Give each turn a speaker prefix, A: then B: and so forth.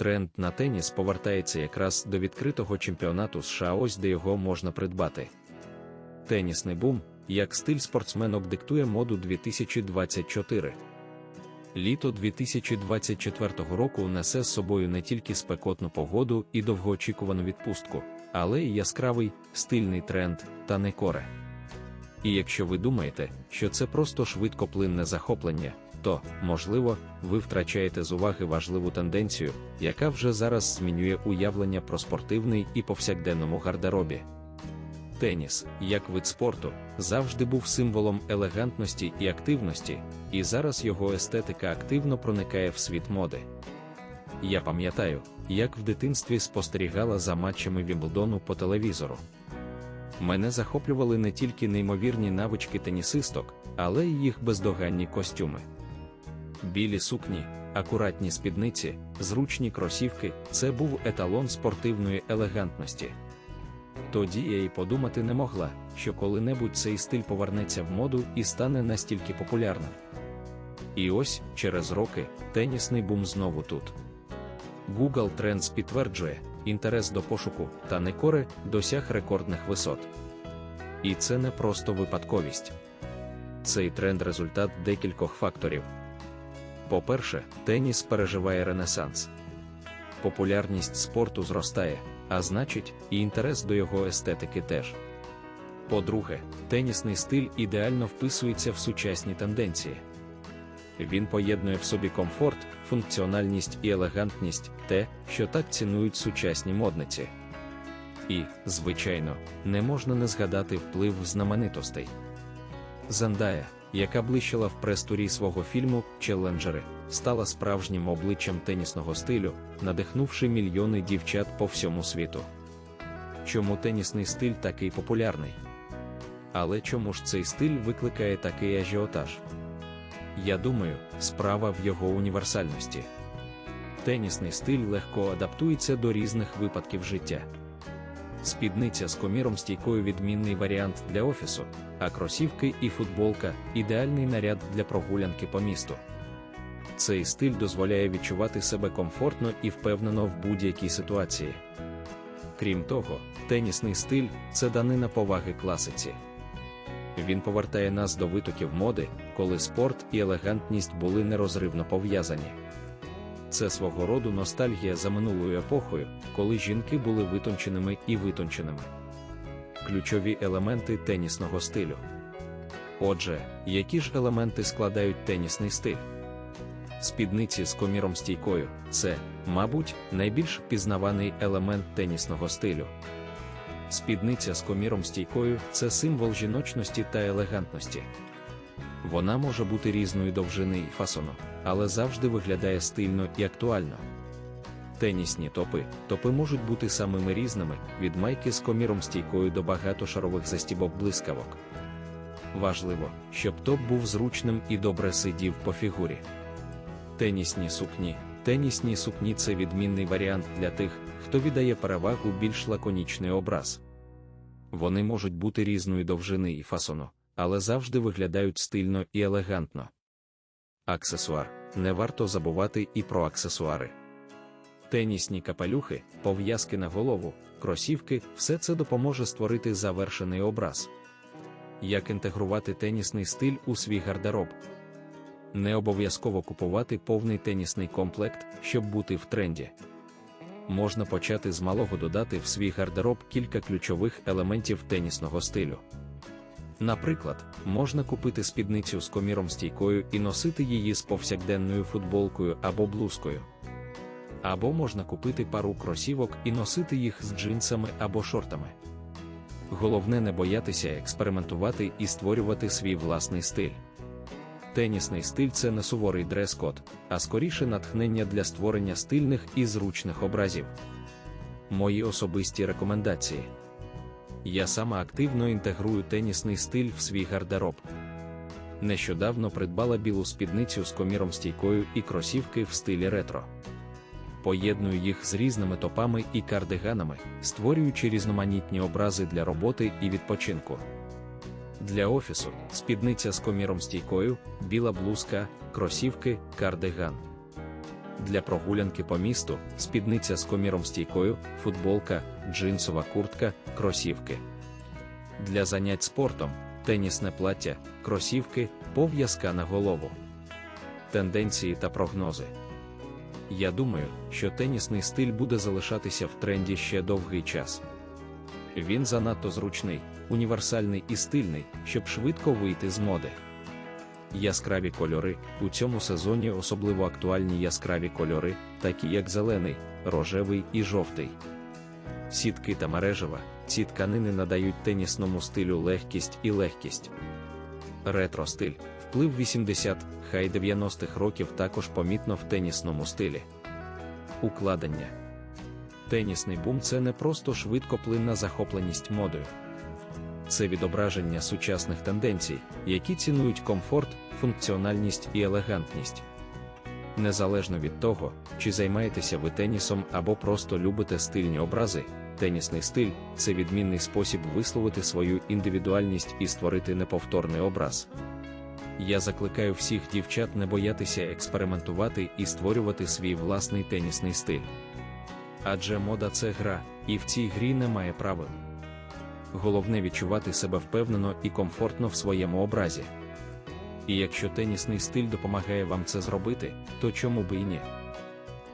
A: Тренд на теніс повертається якраз до відкритого чемпіонату США, ось де його можна придбати. Тенісний бум, як стиль спортсменок диктує моду 2024. Літо 2024 року несе з собою не тільки спекотну погоду і довгоочікувану відпустку, але й яскравий стильний тренд та не коре. І якщо ви думаєте, що це просто швидкоплинне захоплення, то, можливо, ви втрачаєте з уваги важливу тенденцію, яка вже зараз змінює уявлення про спортивний і повсякденному гардеробі. Теніс, як вид спорту, завжди був символом елегантності і активності, і зараз його естетика активно проникає в світ моди. Я пам'ятаю, як в дитинстві спостерігала за матчами Вімблдону по телевізору. Мене захоплювали не тільки неймовірні навички тенісисток, але й їх бездоганні костюми. Білі сукні, акуратні спідниці, зручні кросівки це був еталон спортивної елегантності. Тоді я й подумати не могла, що коли-небудь цей стиль повернеться в моду і стане настільки популярним. І ось, через роки, тенісний бум знову тут. Google Trends підтверджує, інтерес до пошуку та некори досяг рекордних висот. І це не просто випадковість. Цей тренд результат декількох факторів. По-перше, теніс переживає ренесанс. Популярність спорту зростає, а значить, і інтерес до його естетики теж. По-друге, тенісний стиль ідеально вписується в сучасні тенденції. Він поєднує в собі комфорт, функціональність і елегантність, те, що так цінують сучасні модниці. І, звичайно, не можна не згадати вплив знаменитостей. Зандая, яка блищила в престурі свого фільму Челенджери, стала справжнім обличчям тенісного стилю, надихнувши мільйони дівчат по всьому світу. Чому тенісний стиль такий популярний? Але чому ж цей стиль викликає такий ажіотаж? Я думаю, справа в його універсальності. Тенісний стиль легко адаптується до різних випадків життя. Спідниця з коміром стійкою відмінний варіант для офісу, а кросівки і футболка ідеальний наряд для прогулянки по місту. Цей стиль дозволяє відчувати себе комфортно і впевнено в будь-якій ситуації. Крім того, тенісний стиль це данина поваги класиці. Він повертає нас до витоків моди, коли спорт і елегантність були нерозривно пов'язані. Це свого роду ностальгія за минулою епохою, коли жінки були витонченими і витонченими. Ключові елементи тенісного стилю. Отже, які ж елементи складають тенісний стиль? Спідниці з коміром стійкою це, мабуть, найбільш впізнаваний елемент тенісного стилю. Спідниця з коміром стійкою це символ жіночності та елегантності. Вона може бути різної довжини і фасону, але завжди виглядає стильно і актуально. Тенісні топи топи можуть бути самими різними, від майки з коміром стійкою до багатошарових застібок блискавок. Важливо, щоб топ був зручним і добре сидів по фігурі. Тенісні сукні. Тенісні сукні це відмінний варіант для тих, хто віддає перевагу більш лаконічний образ. Вони можуть бути різної довжини і фасону, але завжди виглядають стильно і елегантно. Аксесуар не варто забувати і про аксесуари. Тенісні капелюхи, пов'язки на голову, кросівки все це допоможе створити завершений образ. Як інтегрувати тенісний стиль у свій гардероб? Не обов'язково купувати повний тенісний комплект, щоб бути в тренді. Можна почати з малого додати в свій гардероб кілька ключових елементів тенісного стилю. Наприклад, можна купити спідницю з коміром стійкою і носити її з повсякденною футболкою або блузкою. Або можна купити пару кросівок і носити їх з джинсами або шортами. Головне не боятися експериментувати і створювати свій власний стиль. Тенісний стиль це не суворий дрес-код, а скоріше натхнення для створення стильних і зручних образів. Мої особисті рекомендації. Я сама активно інтегрую тенісний стиль в свій гардероб. Нещодавно придбала білу спідницю з коміром стійкою і кросівки в стилі ретро. Поєдную їх з різними топами і кардиганами, створюючи різноманітні образи для роботи і відпочинку. Для офісу спідниця з коміром стійкою, біла блузка, кросівки, кардиган. Для прогулянки по місту спідниця з коміром стійкою, футболка, джинсова куртка, кросівки. Для занять спортом тенісне плаття, кросівки, пов'язка на голову. Тенденції та прогнози. Я думаю, що тенісний стиль буде залишатися в тренді ще довгий час. Він занадто зручний, універсальний і стильний, щоб швидко вийти з моди. Яскраві кольори у цьому сезоні особливо актуальні яскраві кольори, такі як зелений, рожевий і жовтий. Сітки та мережева, ці тканини надають тенісному стилю легкість і легкість. Ретро стиль, вплив 80, хай 90-х років також помітно в тенісному стилі. Укладення. Тенісний бум це не просто швидкоплинна захопленість модою. Це відображення сучасних тенденцій, які цінують комфорт, функціональність і елегантність. Незалежно від того, чи займаєтеся ви тенісом або просто любите стильні образи, тенісний стиль це відмінний спосіб висловити свою індивідуальність і створити неповторний образ. Я закликаю всіх дівчат не боятися експериментувати і створювати свій власний тенісний стиль. Адже мода це гра, і в цій грі немає правил. Головне відчувати себе впевнено і комфортно в своєму образі. І якщо тенісний стиль допомагає вам це зробити, то чому би і ні?